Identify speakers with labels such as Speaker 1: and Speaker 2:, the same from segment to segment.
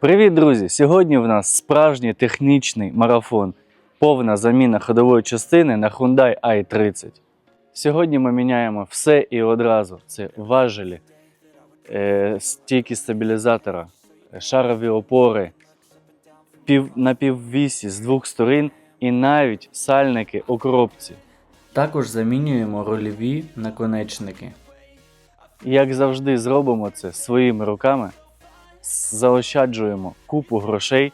Speaker 1: Привіт, друзі! Сьогодні в нас справжній технічний марафон, повна заміна ходової частини на Hyundai i30. Сьогодні ми міняємо все і одразу: це важелі, е, стійки стабілізатора, шарові опори, пів, напіввісі з двох сторін і навіть сальники у коробці. Також замінюємо рольові наконечники. Як завжди, зробимо це своїми руками заощаджуємо купу грошей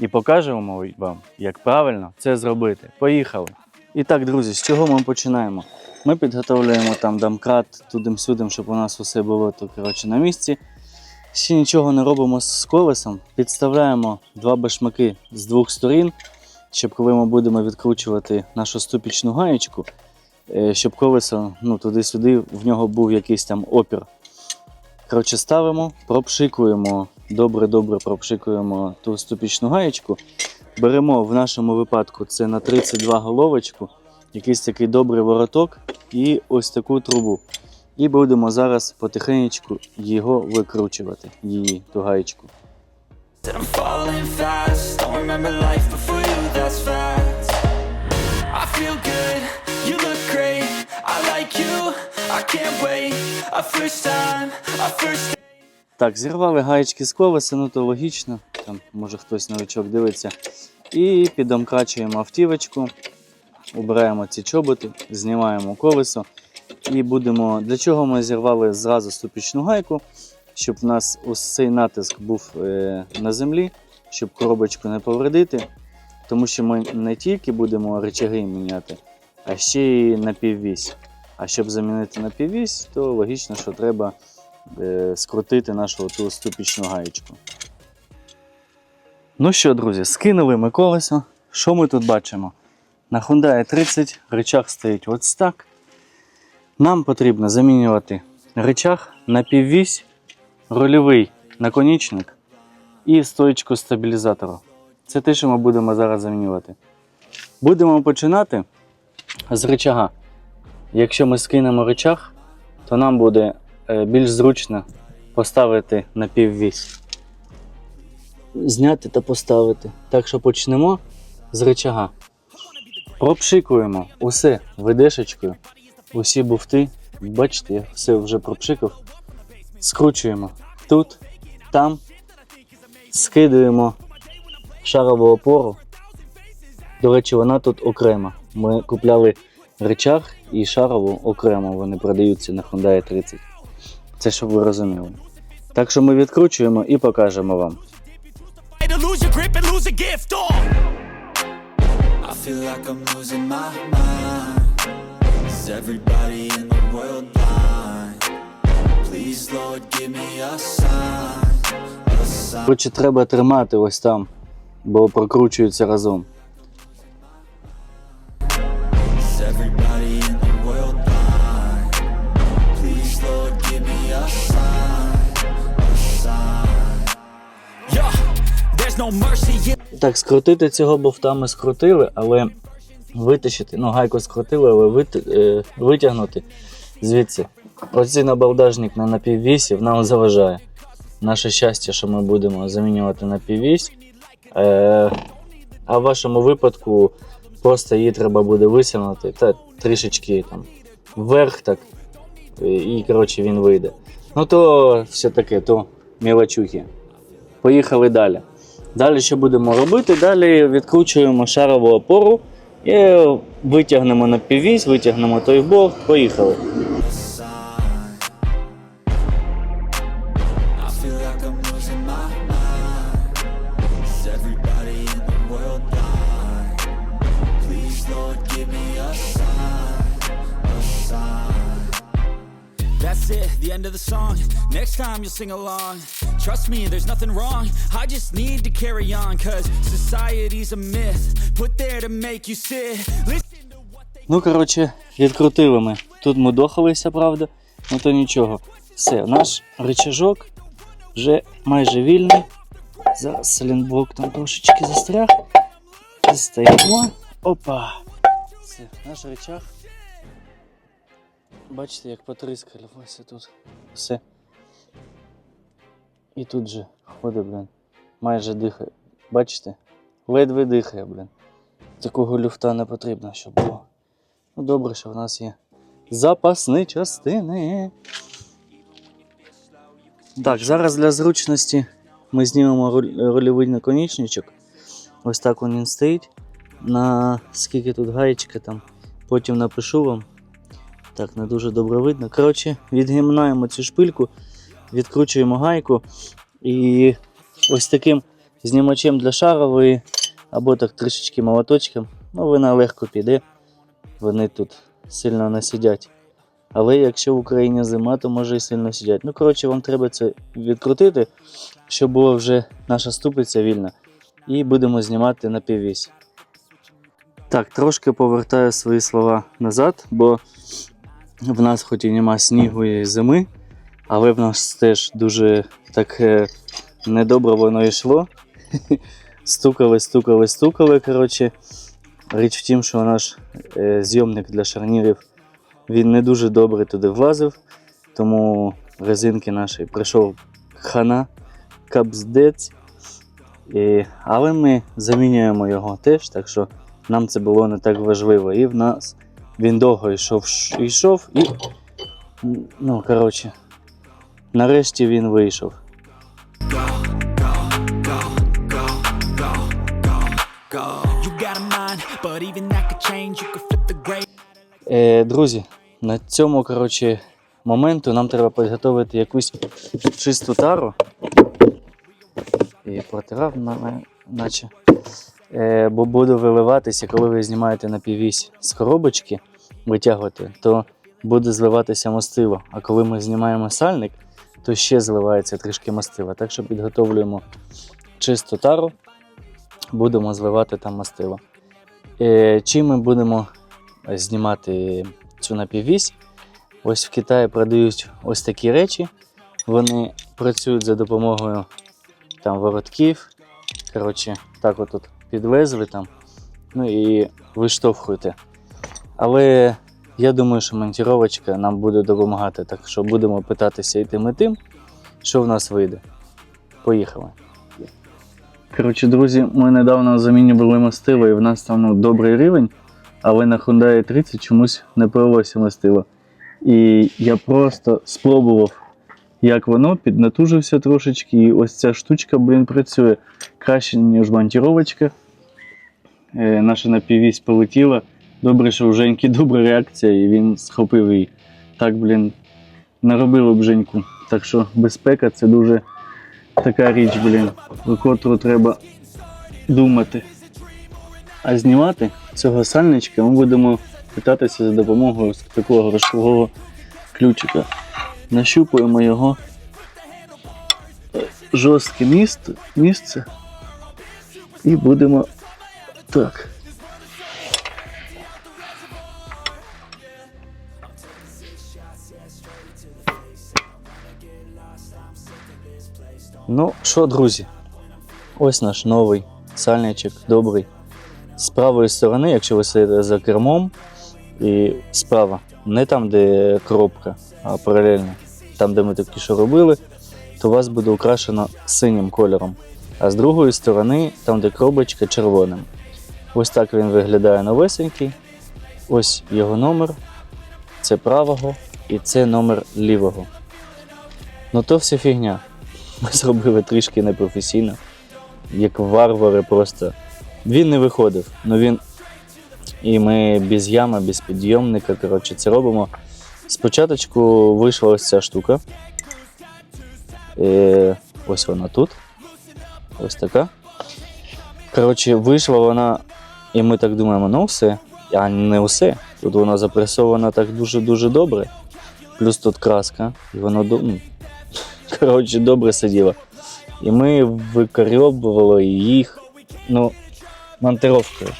Speaker 1: і покажемо вам, як правильно це зробити. Поїхали! І так, друзі, з чого ми починаємо? Ми підготовлюємо там домкрат туди-сюди, щоб у нас усе було то, коротше, на місці. Ще нічого не робимо з колесом. Підставляємо два башмаки з двох сторін, щоб коли ми будемо відкручувати нашу ступічну гаєчку, е, щоб колесо ну, туди-сюди в нього був якийсь там опір. Коротше, ставимо, пропшикуємо, добре-добре пропшикуємо ту ступічну гаєчку. Беремо в нашому випадку це на 32 головочку, якийсь такий добрий вороток і ось таку трубу. І будемо зараз потихеньку його викручувати, її ту гаєчку.
Speaker 2: I feel good, you look great. I like you,
Speaker 1: Так, зірвали гаєчки з колеса, ну то логічно, там може хтось новичок дивиться. І підомкрачуємо автівочку, убираємо ці чоботи, знімаємо колесо. І будемо. Для чого ми зірвали зразу ступічну гайку, щоб в нас ось цей натиск був е, на землі, щоб коробочку не повредити. Тому що ми не тільки будемо речаги міняти, а ще й напіввісь. А щоб замінити напіввісь, то логічно, що треба е, скрутити нашу ту ступічну гаєчку. Ну що, друзі, скинули ми колесо. Що ми тут бачимо? На Hyundai 30 речах стоїть ось так. Нам потрібно замінювати речах на піввісь, рульовий наконечник і стоїчку стабілізатору. Це те, що ми будемо зараз замінювати. Будемо починати з речага. Якщо ми скинемо речах, то нам буде е, більш зручно поставити на піввісь. Зняти та поставити. Так що почнемо з речага. Пропшикуємо усе видешечкою, усі буфти. Бачите, я все вже пропшикав. Скручуємо тут, там, скидуємо шарову опору. До речі, вона тут окрема. Ми купляли речах і шарову окремо вони продаються на Hyundai 30. Це щоб ви розуміли. Так що ми відкручуємо і покажемо вам.
Speaker 2: to lose your grip and lose a gift.
Speaker 1: Так, скрутити цього бовта ми скрутили, але витащити, ну гайку скрутили, але вит, е, витягнути звідси. Оцей набалдажник на напіввісі нам заважає. Наше щастя, що ми будемо замінювати на піввісь. Е, а в вашому випадку просто її треба буде висягнути та трішечки там вверх так. І коротше він вийде. Ну то все таке, то мілочухи. Поїхали далі. Далі що будемо робити? Далі відкручуємо шарову опору і витягнемо на піввісь, витягнемо той болт, поїхали.
Speaker 2: That's it, the end of. Next time you'll sing along. Trust me, there's nothing wrong. I just need to carry on, cause society's a myth. Put there to make you sit. Listen to what they
Speaker 1: Ну, коротше, відкрутили ми. Тут ми дохалися, правда, ну то нічого. Все, наш рычажок вже майже вільний. Зараз селінблок там трошечки застряг. Дістаємо. Опа. Все, наш рычаг. Бачите, як потрискалося тут. Все. І тут же ходить, блин. майже дихає. Бачите? Ледве дихає, блін. Такого люфта не потрібно, щоб було. Ну, добре, що в нас є запасні частини. Так, зараз для зручності ми знімемо руль- рульовий наконечничок. Ось так він стоїть. На скільки тут гаєчка там. Потім напишу вам. Так, не дуже добре видно. Коротше, відгімнаємо цю шпильку, відкручуємо гайку і ось таким знімачем для шарової, або так трішечки молоточком. Ну, вона легко піде. Вони тут сильно не сидять. Але якщо в Україні зима, то може і сильно сидять. Ну, коротше, вам треба це відкрутити, щоб була вже наша ступиця вільна. І будемо знімати на піввісь. Так, трошки повертаю свої слова назад, бо в нас хоч і нема снігу і зими, але в нас теж дуже так недобре воно йшло. Стукали, стукали, стукали. Коротше. Річ в тім, що наш е, зйомник для шарнірів він не дуже добре туди влазив, тому резинки наші прийшов хана, капздець. І, але ми замінюємо його теж, так що нам це було не так важливо. І в нас він довго йшов, йшов і. Ну, коротше, нарешті він вийшов. Е, друзі, на цьому коротше, моменту нам треба підготувати якусь чисту тару. І протирав, на- на- наче. Е, бо буду виливатися, коли ви знімаєте на півісь з коробочки, витягувати, то буде зливатися мастило. А коли ми знімаємо сальник, то ще зливається трішки мастила. Так що підготовлюємо чисту тару, будемо зливати там мастило. Е, чим ми будемо знімати цю напіввісь. Ось в Китаї продають ось такі речі. Вони працюють за допомогою там воротків. Коротше, так отут підвезли там. Ну і виштовхуєте. Але я думаю, що монтіровочка нам буде допомагати, так що будемо питатися і тим і тим, що в нас вийде. Поїхали. Коротше, друзі, ми недавно замінювали мастило, і в нас там ну, добрий рівень але на Hyundai 30 чомусь не пролилося мастило. І я просто спробував, як воно, піднатужився трошечки, і ось ця штучка, блін, працює краще, ніж монтіровочка. Е, наша напівісь полетіла. Добре, що у Женьки добра реакція, і він схопив її. Так, блін, наробило б Женьку. Так що безпека це дуже така річ, блін, про котру треба думати. А знімати цього сальничка ми будемо питатися за допомогою такого рожкового ключика. Нащупуємо його жорстке місце і будемо так. Ну що, друзі, ось наш новий сальничок, добрий. З правої сторони, якщо ви сидите за кермом, і справа, не там, де коробка, а паралельно, там, де ми тільки що робили, то у вас буде украшено синім кольором. А з другої сторони, там, де коробочка, червоним. Ось так він виглядає новесенький. Ось його номер. Це правого і це номер лівого. Ну то все фігня. Ми зробили трішки непрофесійно, як варвари просто. Він не виходив, ну він. І ми без ями, без підйомника, коротше, це робимо. Спочатку вийшла ось ця штука. Е, ось вона тут. Ось така. Коротше, вийшла вона, і ми так думаємо, ну все. А не усе. Тут вона запресована так дуже-дуже добре. Плюс тут краска, і воно ну, коротше, добре сиділо. І ми викорьобували їх. Ну, монтировкою.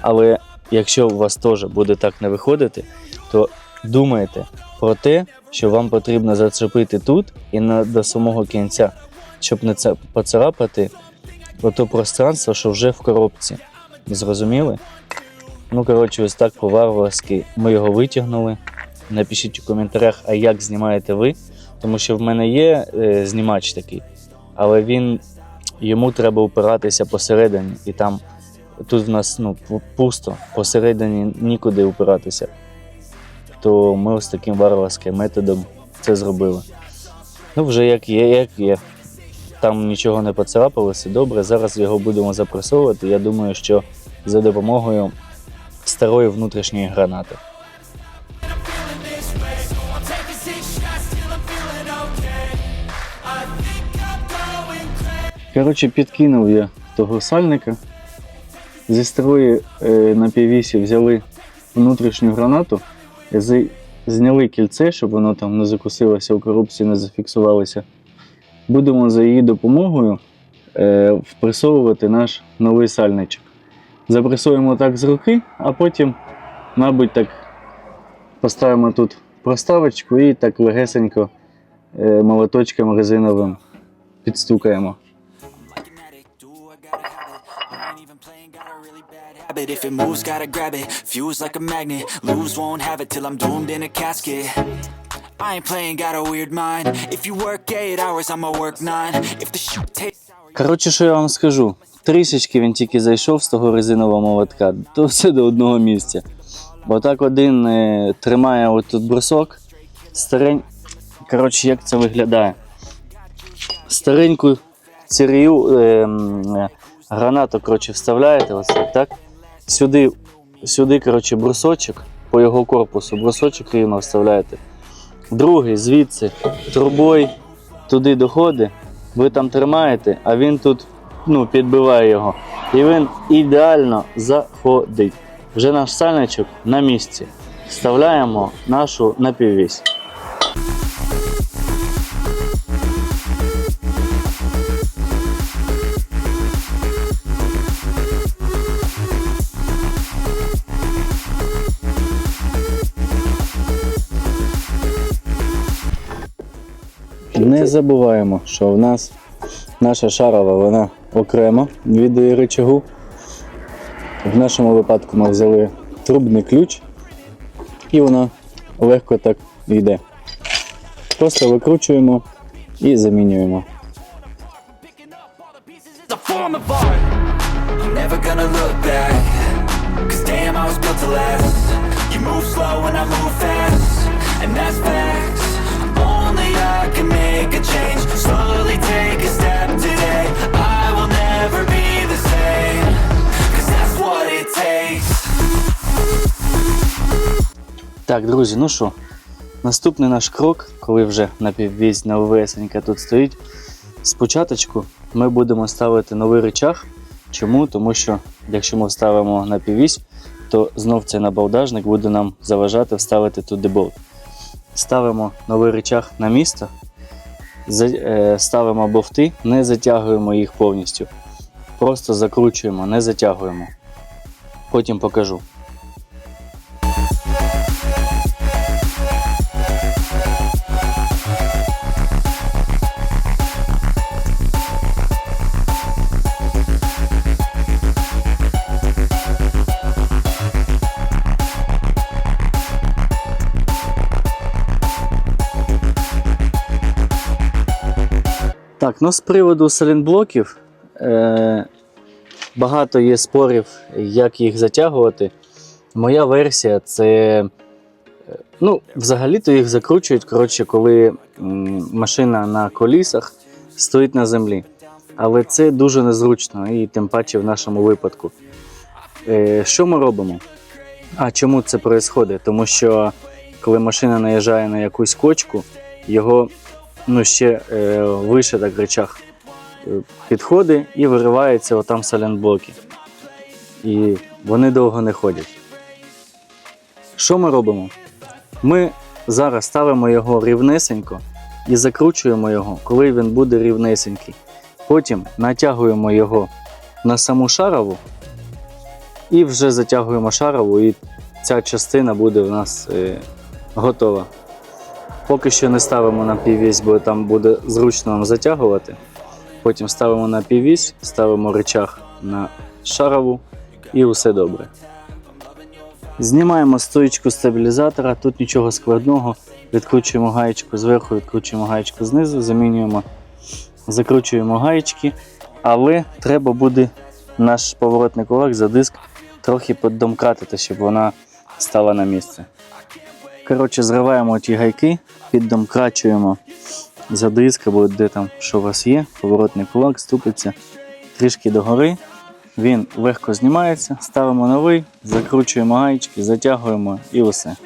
Speaker 1: Але якщо у вас теж буде так не виходити, то думайте про те, що вам потрібно зачепити тут і на, до самого кінця, щоб не це поцарапати ото пространство, що вже в коробці. Зрозуміли? Ну, коротше, ось так по-варварськи ми його витягнули. Напишіть у коментарях, а як знімаєте ви, тому що в мене є е, знімач такий, але він йому треба упиратися посередині, і там тут в нас ну, пусто, посередині нікуди упиратися. То ми ось таким варварським методом це зробили. Ну, вже як є, як є. Там нічого не поцарапалося, добре. Зараз його будемо запресовувати. Я думаю, що за допомогою старої внутрішньої гранати. Коротше, підкинув я того сальника. Зі старої е, на піввісі взяли внутрішню гранату, зняли кільце, щоб воно там не закусилося у коробці, не зафіксувалося. Будемо за її допомогою е, впресовувати наш новий сальничок. Запресуємо так з руки, а потім, мабуть, так поставимо тут проставочку і так легесенько е, молоточком резиновим підстукаємо.
Speaker 2: Habit. If it moves, gotta grab it. Fuse like a magnet. Lose, won't have it till I'm doomed in a casket. I ain't playing, got a weird mind. If you work eight hours, I'ma work nine. If the shoot takes.
Speaker 1: Коротше, що я вам скажу? Трішечки він тільки зайшов з того резинового молотка, то все до одного місця. Бо так один е, тримає отут брусок, старень. Коротше, як це виглядає? Стареньку цір'ю е, е, гранату коротше, вставляєте, ось так? Сюди, сюди коротше, брусочок по його корпусу, брусочок рівно вставляєте. Другий звідси трубою туди доходить, ви там тримаєте, а він тут ну, підбиває його. І він ідеально заходить. Вже наш сальничок на місці. Вставляємо нашу напіввісь. Не забуваємо, що в нас наша шарова вона окремо від її рычагу. В нашому випадку ми взяли трубний ключ і вона легко так йде. Просто викручуємо і замінюємо.
Speaker 2: Cause damn, I was built to last. You move slow and I move fast. And that's facts. Change. Slowly take a step today. I will never be the same. Cause that's what it takes.
Speaker 1: Так, друзі, ну що, наступний наш крок, коли вже напіввісь новесенька тут стоїть. Спочатку ми будемо ставити новий рычаг. Чому? Тому що якщо ми вставимо напіввісь, то знов цей набалдажник буде нам заважати вставити туди болт. Ставимо новий рычаг на е, ставимо бовти, не затягуємо їх повністю. Просто закручуємо, не затягуємо. Потім покажу. Ну з приводу салінблоків е, багато є спорів, як їх затягувати. Моя версія це. е, Ну, взагалі-то їх закручують, коротше, коли машина на колісах стоїть на землі. Але це дуже незручно, і тим паче в нашому випадку. Е, що ми робимо? А чому це відбувається? Тому що коли машина наїжджає на якусь кочку, його ну, ще е, вище так речах е, підходить і виривається отам саленблоки. І вони довго не ходять. Що ми робимо? Ми зараз ставимо його рівнесенько і закручуємо його, коли він буде рівнесенький. Потім натягуємо його на саму шарову і вже затягуємо шарову, і ця частина буде в нас е, готова. Поки що не ставимо на піввісь, бо там буде зручно нам затягувати. Потім ставимо на піввісь, ставимо рычаг на шарову і все добре. Знімаємо стоїчку стабілізатора, тут нічого складного. Відкручуємо гаєчку зверху, відкручуємо гаєчку знизу, замінюємо, закручуємо гаєчки Але треба буде наш поворотний кулак за диск трохи піддомкратити, щоб вона стала на місце. Коротше, зриваємо ті гайки, піддомкрачуємо за диск або де там, що у вас є, поворотний кулак ступиться трішки догори. Він легко знімається, ставимо новий, закручуємо гаєчки, затягуємо і усе.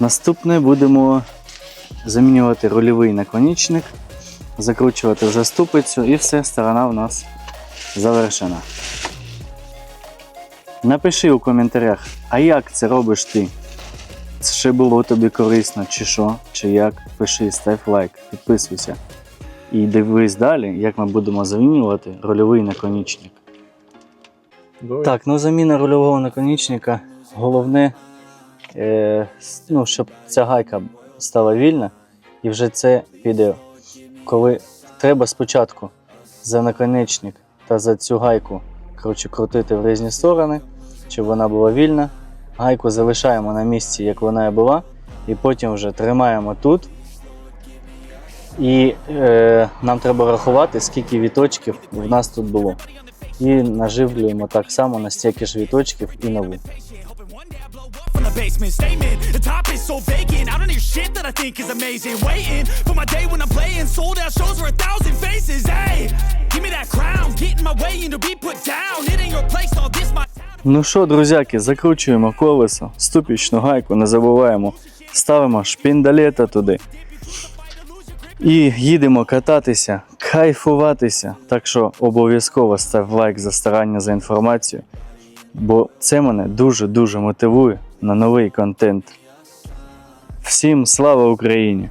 Speaker 1: Наступне будемо замінювати рульовий наконечник, закручувати вже ступицю і все, сторона у нас завершена. Напиши у коментарях, а як це робиш ти? Ще було тобі корисно, чи що, чи як. Пиши, став лайк, підписуйся. І дивись далі, як ми будемо замінювати рульовий наконечник. Так, ну заміна рульового наконечника. Головне, е, ну, щоб ця гайка стала вільна, і вже це піде. Коли треба спочатку за наконечник та за цю гайку коротше, крутити в різні сторони, щоб вона була вільна. Гайку залишаємо на місці, як вона і була, і потім вже тримаємо тут. І е, нам треба рахувати, скільки віточків в нас тут було. І наживлюємо так само на стільки ж віточків і нову. Ну що, друзяки, закручуємо колесо, ступічну гайку, не забуваємо, ставимо шпіндалета туди. І їдемо кататися, кайфуватися. Так що обов'язково став лайк за старання за інформацію, бо це мене дуже-дуже мотивує на новий контент. Всім слава Україні!